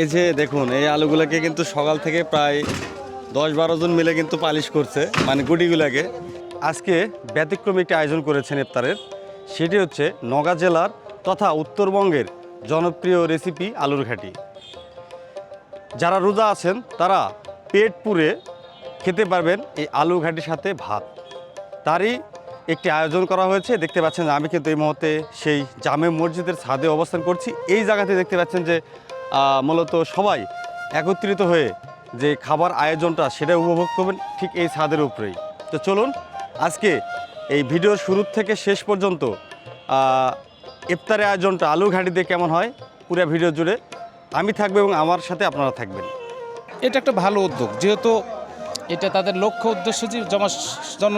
এই যে দেখুন, এই আলুগুলোকে কিন্তু সকাল থেকে প্রায় দশ বারো জন মিলে কিন্তু পালিশ করছে মানে গুটিগুলাকে। আজকে ব্যতিক্রমী একটি আয়োজন করেছেন ইফতারের। সেটি হচ্ছে নগা জেলার তথা উত্তরবঙ্গের জনপ্রিয় রেসিপি আলুর ঘাটি। যারা রোজা আছেন, তারা পেট পুরে খেতে পারবেন এই আলু ঘাটির সাথে ভাত। তারই একটি আয়োজন করা হয়েছে। দেখতে পাচ্ছেন আমি কিন্তু এই মুহূর্তে সেই জামে মসজিদের ছাদে অবস্থান করছি। এই জায়গাতে দেখতে পাচ্ছেন যে মূলত সবাই একত্রিত হয়ে যে খাবার আয়োজনটা সেটা উপভোগ করবেন ঠিক এই ছাদের উপরেই। তো চলুন, আজকে এই ভিডিওর শুরু থেকে শেষ পর্যন্ত ইফতারের আয়োজনটা আলু ঘাটিতে কেমন হয় পুরো ভিডিও জুড়ে আমি থাকব এবং আমার সাথে আপনারা থাকবেন। এটা একটা ভালো উদ্যোগ, যেহেতু এটা তাদের লক্ষ্য উদ্দেশ্য যে জন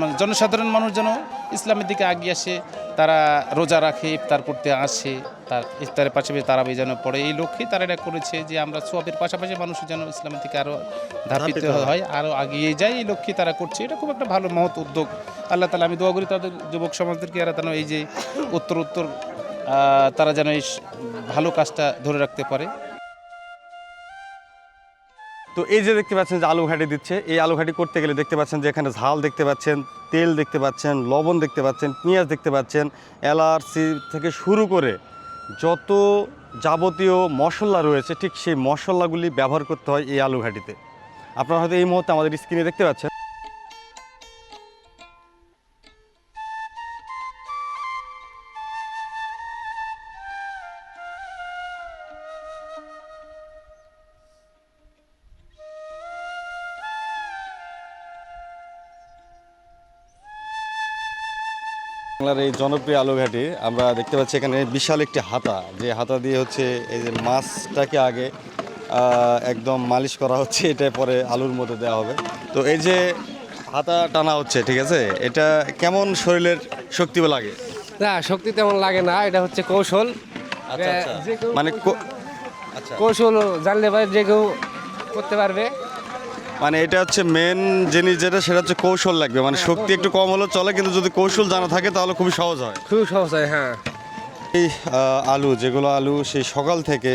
মানে জনসাধারণ মানুষ যেন ইসলামের দিকে আগিয়ে আসে, তারা রোজা রাখে, ইফতার করতে আসে। তার ইফতারের পাশাপাশি তারা যেন পড়ে। এই লক্ষ্যেই তারা এটা করেছে যে আমরা সোয়াবের পাশাপাশি মানুষ যেন ইসলামের দিকে আরও ধাপিত হয়। আরও আগিয়ে যায়। এই লক্ষ্যে তারা করছে। এটা খুব একটা ভালো মহৎ উদ্যোগ। আল্লাহ তালা আমি দোয়া করি তাদের যুবক সমাজদেরকে এরা যেন এই যে উত্তর উত্তর তারা যেন এই ভালো কাজটা ধরে রাখতে পারে। তো এই যে দেখতে পাচ্ছেন যে আলু ঘাটি দিচ্ছে এই আলু ঘাটি করতে গেলে দেখতে পাচ্ছেন যে এখানে ঝাল দেখতে পাচ্ছেন তেল দেখতে পাচ্ছেন লবণ দেখতে পাচ্ছেন পেঁয়াজ দেখতে পাচ্ছেন এলাচি থেকে শুরু করে যত যাবতীয় মশলা রয়েছে, ঠিক সেই মশলাগুলি ব্যবহার করতে হয় এই আলু ঘাটিতে আপনারা হয়তো এই মুহূর্তে আমাদের স্ক্রিনে দেখতে পাচ্ছেন বাংলার এই জনপ্রিয় আলুঘাটি আমরা দেখতে পাচ্ছি এখানে বিশাল একটি হাতা। যে হাতা দিয়ে হচ্ছে এই যে মাছটাকে আগে একদম মালিশ করা হচ্ছে এটা পরে আলুর মধ্যে দেওয়া হবে। তো এই যে হাতা টানা হচ্ছে ঠিক আছে? এটা কেমন শরীরের শক্তি লাগে? না শক্তি তেমন লাগে না এটা হচ্ছে কৌশল। আচ্ছা আচ্ছা। মানে কৌশল জানলে পারে যে কেউ করতে পারবে। মানে এটা হচ্ছে মেন জিনিস যেটা সেটা হচ্ছে কৌশল লাগবে। মানে শক্তি একটু কম হলেও চলে কিন্তু যদি কৌশল জানা থাকে তাহলে খুবই সহজ হয়। খুব সহজ হয় হ্যাঁ। এই আলু যেগুলো আলু সেই সকাল থেকে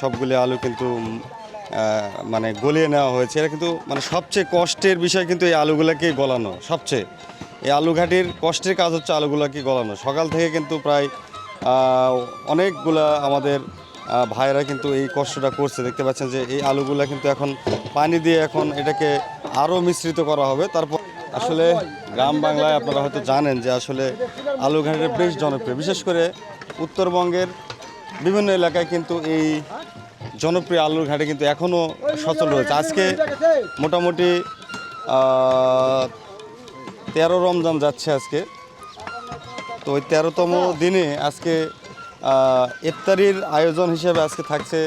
সবগুলি আলু কিন্তু মানে গলিয়ে নেওয়া হয়েছে। এটা কিন্তু মানে সবচেয়ে কষ্টের বিষয় কিন্তু এই আলুগুলোকে গলানো সবচেয়ে। এই আলু ঘাটির কষ্টের কাজ হচ্ছে আলুগুলোকে গলানো। সকাল থেকে কিন্তু প্রায় অনেকগুলা আমাদের ভাইরা কিন্তু এই কষ্টটা করছে। দেখতে পাচ্ছেন যে এই আলুগুলা কিন্তু এখন পানি দিয়ে এখন এটাকে আরও মিশ্রিত করা হবে। তারপর আসলে গ্রাম বাংলায় আপনারা হয়তো জানেন যে আসলে আলু ঘাটের বেশ জনপ্রিয়। বিশেষ করে উত্তরবঙ্গের বিভিন্ন এলাকায় কিন্তু এই জনপ্রিয় আলুর ঘাটে কিন্তু এখনও সচল রয়েছে। আজকে মোটামুটি তেরো রমজান যাচ্ছে আজকে। তো ওই তেরোতম দিনে আজকে ইফতারির আয়োজন হিসেবে আজকে থাকছে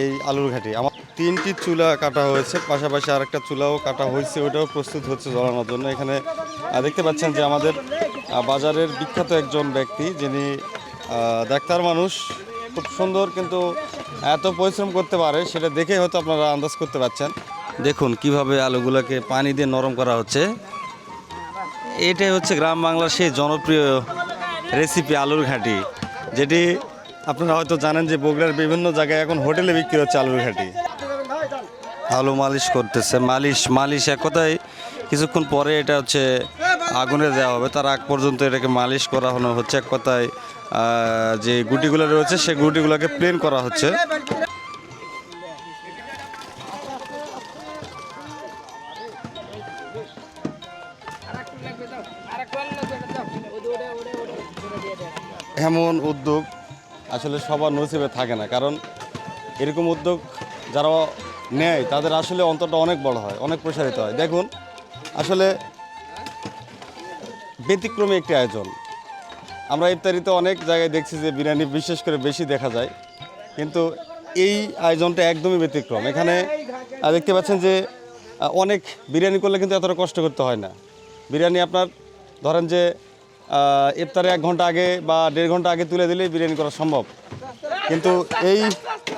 এই আলুর ঘাটি। আমার তিনটি চুলা কাটা হয়েছে, পাশাপাশি আরেকটা চুলাও কাটা হয়েছে ওটাও প্রস্তুত হচ্ছে জ্বালানোর জন্য। এখানে দেখতে পাচ্ছেন যে আমাদের বাজারের বিখ্যাত একজন ব্যক্তি, যিনি ডাক্তার মানুষ, খুব সুন্দর কিন্তু এত পরিশ্রম করতে পারে, সেটা দেখে হয়তো আপনারা আন্দাজ করতে পারছেন। দেখুন কীভাবে আলুগুলোকে পানি দিয়ে নরম করা হচ্ছে। এটাই হচ্ছে গ্রাম বাংলার সেই জনপ্রিয় রেসিপি আলুর ঘাটি। যেটি আপনারা হয়তো জানেন যে বগুড়ার বিভিন্ন জায়গায় এখন হোটেলে বিক্রি হচ্ছে আলুর ঘাটি। আলু মালিশ করতেছে, মালিশ মালিশ এক কথায় কিছুক্ষণ পরে এটা হচ্ছে আগুনে দেওয়া হবে। তার আগ পর্যন্ত এটাকে মালিশ করা হচ্ছে। এক কথায় যে গুটিগুলো রয়েছে সেই গুটিগুলোকে প্লেন করা হচ্ছে। এমন উদ্যোগ আসলে সবার নসিবে থাকে না। কারণ এরকম উদ্যোগ যারা নেয়, তাদের আসলে অন্তরটা অনেক বড় হয়, অনেক প্রসারিত হয়। দেখুন, আসলে ব্যতিক্রমী একটি আয়োজন। আমরা ইফতারিতে অনেক জায়গায় দেখছি যে বিরিয়ানি বিশেষ করে বেশি দেখা যায়। কিন্তু এই আয়োজনটা একদমই ব্যতিক্রম। এখানে দেখতে পাচ্ছেন যে অনেক বিরিয়ানি করলে কিন্তু এতটা কষ্ট করতে হয় না। বিরিয়ানি আপনার, ধরেন যে ইফতারে এক ঘণ্টা আগে বা দেড় ঘণ্টা আগে তুলে দিলেই বিরিয়ানি করা সম্ভব। কিন্তু এই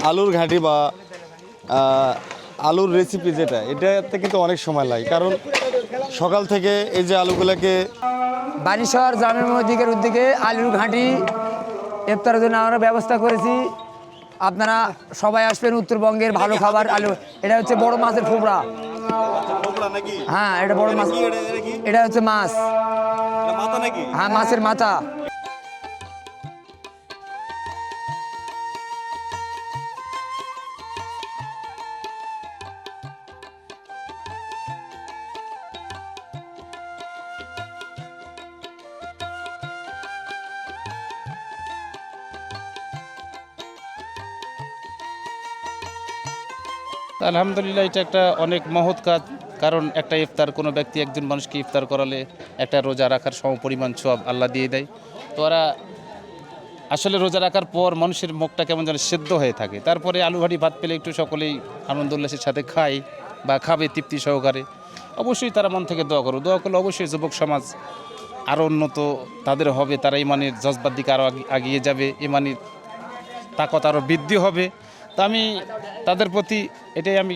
আলুর ঘাঁটি বা আলুর রেসিপি যেটা এটাতে কিন্তু অনেক সময় লাগে। কারণ সকাল থেকে এই যে আলুগুলোকে বারিশহর জামে মসজিদের উদ্যোগে আলুর ঘাঁটি ইফতারের জন্য আমরা ব্যবস্থা করেছি। আপনারা সবাই আসবেন উত্তরবঙ্গের ভালো খাবার আলু এটা হচ্ছে বড় মাছের ফোবরা হ্যাঁ এটা বড় মাছ। এটা হচ্ছে মাছ। মাথা নাকি? হ্যাঁ মাছের মাথা। আলহামদুলিল্লাহ এটা একটা অনেক মহৎ কাজ কারণ একটা ইফতার কোনো ব্যক্তি একজন মানুষকে ইফতার করালে একটা রোজা রাখার সমপরিমাণ সব আল্লাহ দিয়ে দেয়। তো ওরা আসলে রোজা রাখার পর মানুষের মুখটা কেমন যেন সেদ্ধ হয়ে থাকে। তারপরে আলু ভাড়ি ভাত পেলে একটু সকলেই আনন্দ উল্লাসের সাথে খায় বা খাবে তৃপ্তি সহকারে। অবশ্যই তারা মন থেকে দোয়া করো। দোয়া করলে অবশ্যই যুবক সমাজ আরও উন্নত, তাদের হবে, তারা ইমানের জজবার দিকে আরও এগিয়ে যাবে, ইমানের তাকত আরও বৃদ্ধি হবে। তো আমি তাদের প্রতি এটাই আমি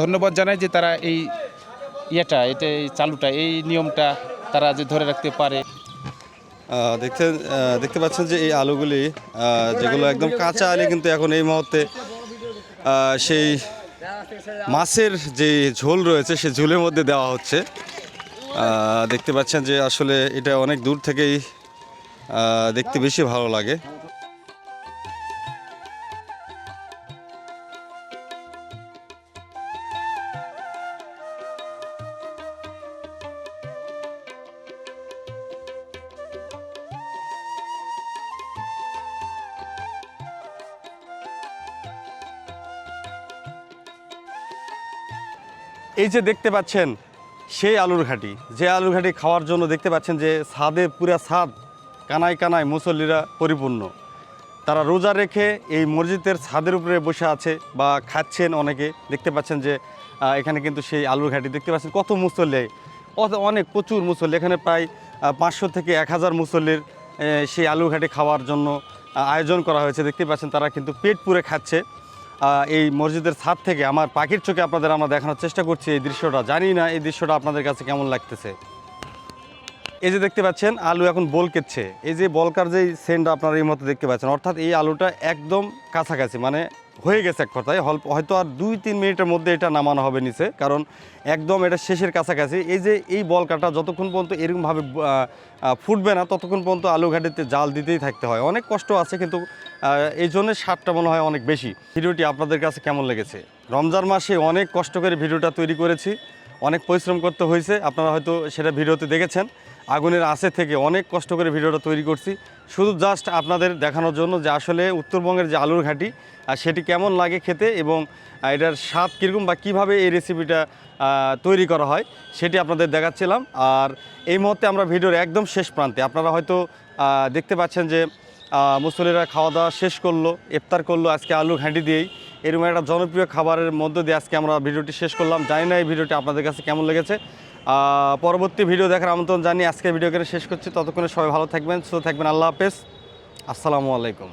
ধন্যবাদ জানাই যে তারা এই ইয়েটা এটা এই চালুটা, এই নিয়মটা তারা যে ধরে রাখতে পারে। দেখতে দেখতে পাচ্ছেন যে এই আলুগুলি যেগুলো একদম কাঁচা আলু কিন্তু এখন এই মুহূর্তে সেই মাছের যে ঝোল রয়েছে, সেই ঝোলের মধ্যে দেওয়া হচ্ছে। দেখতে পাচ্ছেন যে আসলে এটা অনেক দূর থেকেই দেখতে বেশি ভালো লাগে। এই যে দেখতে পাচ্ছেন, সেই আলুর ঘাটি। যে আলুর ঘাটি খাওয়ার জন্য দেখতে পাচ্ছেন যে ছাদে পুরা ছাদ কানায় কানায় মুসল্লিরা পরিপূর্ণ। তারা রোজা রেখে এই মসজিদের ছাদের উপরে বসে আছে বা খাচ্ছেন অনেকে। দেখতে পাচ্ছেন যে এখানে কিন্তু সেই আলুর ঘাটি। দেখতে পাচ্ছেন কত মুসল্লি অনেক প্রচুর মুসল্লি। এখানে প্রায় পাঁচশো থেকে এক হাজার মুসল্লির সেই আলুর ঘাটি খাওয়ার জন্য আয়োজন করা হয়েছে। দেখতে পাচ্ছেন তারা কিন্তু পেট পুরে খাচ্ছে। এই মসজিদের ছাদ থেকে আমার পাখির চোখে আপনাদের আমরা দেখানোর চেষ্টা করছি এই দৃশ্যটা। জানি না এই দৃশ্যটা আপনাদের কাছে কেমন লাগতেছে। এই যে দেখতে পাচ্ছেন, আলু এখন বলকেচ্ছে এই যে বলকার যে সেন্ট আপনারা এই মতো দেখতে পাচ্ছেন, অর্থাৎ এই আলুটা একদম কাছাকাছি মানে হয়ে গেছে এক কথায়। হয়তো আর দুই, তিন মিনিটের মধ্যে এটা নামানো হবে নিচে, কারণ একদম এটা শেষের কাছাকাছি। এই যে এই বল কাটা যতক্ষণ পর্যন্ত এরকমভাবে ফুটবে না, ততক্ষণ পর্যন্ত আলু ঘাটিতে জাল দিতেই থাকতে হয়। অনেক কষ্ট আছে, কিন্তু এই জন্য স্বাদটা মনে হয় অনেক বেশি। ভিডিওটি আপনাদের কাছে কেমন লেগেছে? রমজান মাসে অনেক কষ্ট করে ভিডিওটা তৈরি করেছি, অনেক পরিশ্রম করতে হয়েছে। আপনারা হয়তো সেটা ভিডিওতে দেখেছেন। আগুনের আশে থেকে অনেক কষ্ট করে ভিডিওটা তৈরি করছি। শুধু জাস্ট আপনাদের দেখানোর জন্য যে আসলে উত্তরবঙ্গের যে আলুর ঘাটি আর সেটি কেমন লাগে খেতে এবং এটার স্বাদ কীরকম বা কীভাবে এই রেসিপিটা তৈরি করা হয়, সেটি আপনাদের দেখাচ্ছিলাম। আর এই মুহূর্তে আমরা ভিডিওর একদম শেষ প্রান্তে। আপনারা হয়তো দেখতে পাচ্ছেন যে মুসলিরা খাওয়া দাওয়া শেষ করল, ইফতার করল আজকে আলু ঘাঁটি দিয়েই। এরকম একটা জনপ্রিয় খাবারের মধ্য দিয়ে আজকে আমরা ভিডিওটি শেষ করলাম। জানি না এই ভিডিওটি আপনাদের কাছে কেমন লেগেছে। পরবর্তী ভিডিও দেখার আমন্ত্রণ জানিয়ে আজকে ভিডিও শেষ করছি। ততক্ষণে সবাই ভালো থাকবেন, সুস্থ থাকবেন। আল্লাহ হাফেজ। আসসালামু আলাইকুম।